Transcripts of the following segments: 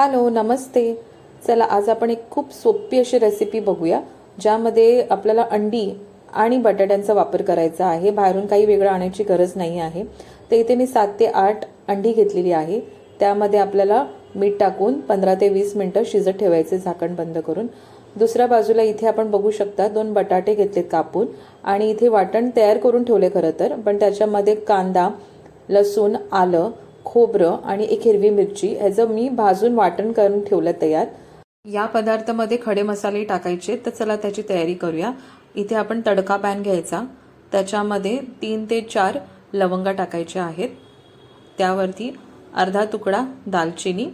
Hello नमस्ते. चला आज आपण एक खूप सोपी अशी रेसिपी बघूया ज्यामध्ये आपल्याला अंडी आणि बटाट्यांचा वापर करायचा आहे. बाहेरून काही वेगळं आणायची गरज नाही आहे. तर इथे मी सात ते आठ अंडी घेतलेली आहे. त्यामध्ये आपल्याला मीठ टाकून पंधरा ते वीस मिनटं शिजत ठेवायचे झाकण बंद करून. दुसऱ्या बाजूला इथे आपण बघू शकता दोन बटाटे घेतलेत कापून. आणि इथे वाटण तयार करून ठेवले खरं तर पण त्याच्यामध्ये कांदा लसूण आलं खोबरं आणि एक हिरवी मिरची ह्याचं मी भाजून वाटण करून ठेवलं तयार. या पदार्थामध्ये खडे मसाले टाकायचे तर चला त्याची तयारी करूया. इथे आपण तडका पॅन घ्यायचा. त्याच्यामध्ये तीन ते चार लवंगा टाकायच्या आहेत. त्यावरती अर्धा तुकडा दालचिनी.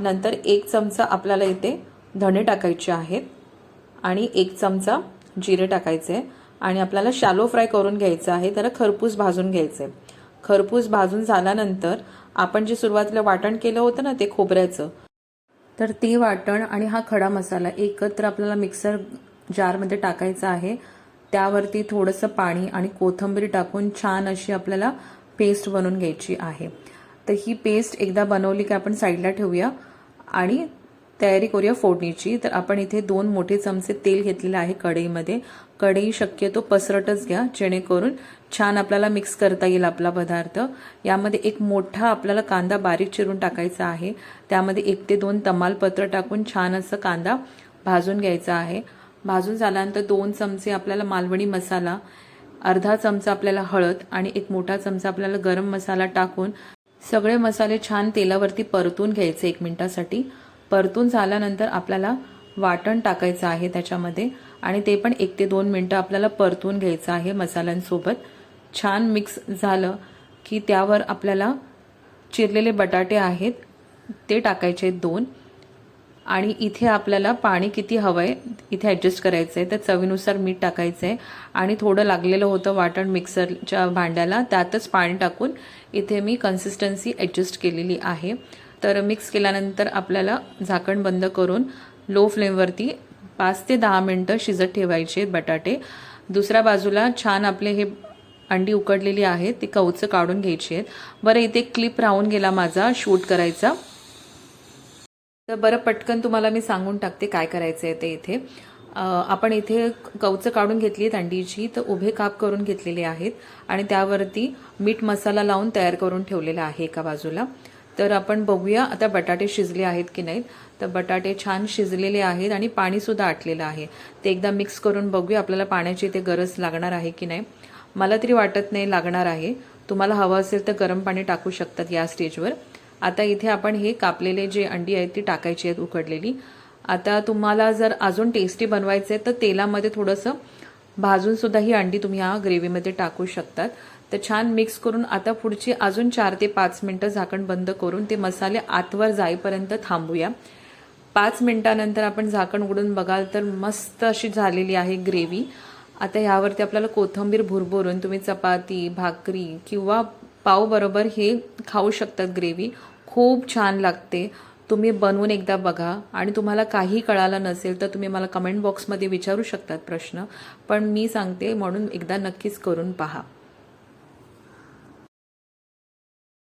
नंतर एक चमचा आपल्याला इथे धणे टाकायचे आहेत. आणि एक चमचा जिरे टाकायचे. आणि आपल्याला शॅलो फ्राय करून घ्यायचं आहे त्याला खरपूस भाजून घ्यायचं आहे खरपूस भाजून झाल्यानंतर आपण जे सुरुवातीला वाटण केलं होतं ना ते खोबऱ्याचं. तर ते वाटण आणि हा खडा मसाला एकत्र आपल्याला मिक्सर जारमध्ये टाकायचा आहे. त्यावरती थोडंसं पाणी आणि कोथिंबीर टाकून छान अशी आपल्याला पेस्ट बनवून घ्यायची आहे. तर ही पेस्ट एकदा बनवली की आपण साईडला ठेवूया आणि तयारी करूया फोडणीची. तर आपण इथे दोन मोठे चमचे तेल घेतलेले आहे कढईमध्ये. कढई शक्यतो पसरटच घ्या जेणेकरून छान आपल्याला मिक्स करता येईल आपला पदार्थ. यामध्ये एक मोठा आपल्याला कांदा बारीक चिरून टाकायचा आहे. त्यामध्ये एक ते दोन तमालपत्र टाकून छान असं कांदा भाजून घ्यायचा आहे. भाजून झाल्यानंतर दोन चमचे आपल्याला मालवणी मसाला अर्धा चमचा आपल्याला हळद आणि एक मोठा चमचा आपल्याला गरम मसाला टाकून सगळे मसाले छान तेलावरती परतून घ्यायचे एक मिनिटासाठी. परतून झाल्यानंतर आपल्याला वाटण टाकायचं आहे त्याच्यामध्ये. आणि ते पण एक ते दोन मिनटं आपल्याला परतून घ्यायचं आहे मसाल्यांसोबत. छान मिक्स झालं की त्यावर आपल्याला चिरलेले बटाटे आहेत ते टाकायचे आहेत दोन. आणि इथे आपल्याला पाणी किती हवं आहे इथे ॲडजस्ट करायचं आहे तर चवीनुसार मीठ टाकायचं आहे आणि थोडं लागलेलं होतं वाटण मिक्सरच्या भांड्याला त्यातच पाणी टाकून इथे मी कन्सिस्टन्सी ॲडजस्ट केलेली आहे. तर मिक्स केल्यानंतर आपल्याला झाकण बंद करून लो फ्लेमवरती पाच ते दहा मिनटं शिजत ठेवायचे आहेत बटाटे. दुसऱ्या बाजूला छान आपले हे अंडी उकडलेली आहेत ती कवचं काढून घ्यायची आहेत. बरं इथे क्लिप राहून गेला माझा शूट करायचा. तर बरं पटकन तुम्हाला मी सांगून टाकते काय करायचं आहे ते इथे. आपण इथे कवचं काढून घेतली आहेत अंडीची तर उभे काप करून घेतलेले आहेत. आणि त्यावरती मीठ मसाला लावून तयार करून ठेवलेला आहे एका बाजूला. तर आपण बघूया आता बटाटे शिजले आहेत की नाहीत. तर बटाटे छान शिजलेले आहेत आणि पाणीसुद्धा आटलेलं आहे. ते एकदा मिक्स करून बघूया आपल्याला पाण्याची ते गरज लागणार आहे की नाही. मला तरी वाटत नाही लागणार आहे. तुम्हाला हवं असेल तर गरम पाणी टाकू शकतात या स्टेजवर. आता इथे आपण हे कापलेले जे अंडी आहेत ती टाकायची आहेत उकडलेली. आता तुम्हाला जर अजून टेस्टी बनवायचं आहे तर तेलामध्ये थोडंसं भाजून सुद्धा ही अंडी तुम्ही ह्या ग्रेव्हीमध्ये टाकू शकतात. तर छान मिक्स करून आता पुढची अजून चार ते पाच मिनटं झाकण बंद करून ते मसाले आतवर जाईपर्यंत थांबूया. पाच मिनटानंतर आपण झाकण उघडून बघाल तर मस्त अशी झालेली आहे ग्रेव्ही. आता ह्यावरती आपल्याला कोथंबीर भुरभुरून तुम्ही चपाती भाकरी किंवा पाव बरोबर हे खाऊ शकतात ग्रेव्ही. खूप छान लागते. तुम्ही बनवून एकदा बघा. आणि तुम्हाला काही कळालं नसेल तर तुम्ही मला कमेंट बॉक्समध्ये विचारू शकतात प्रश्न. पण मी सांगते म्हणून एकदा नक्कीच करून पहा.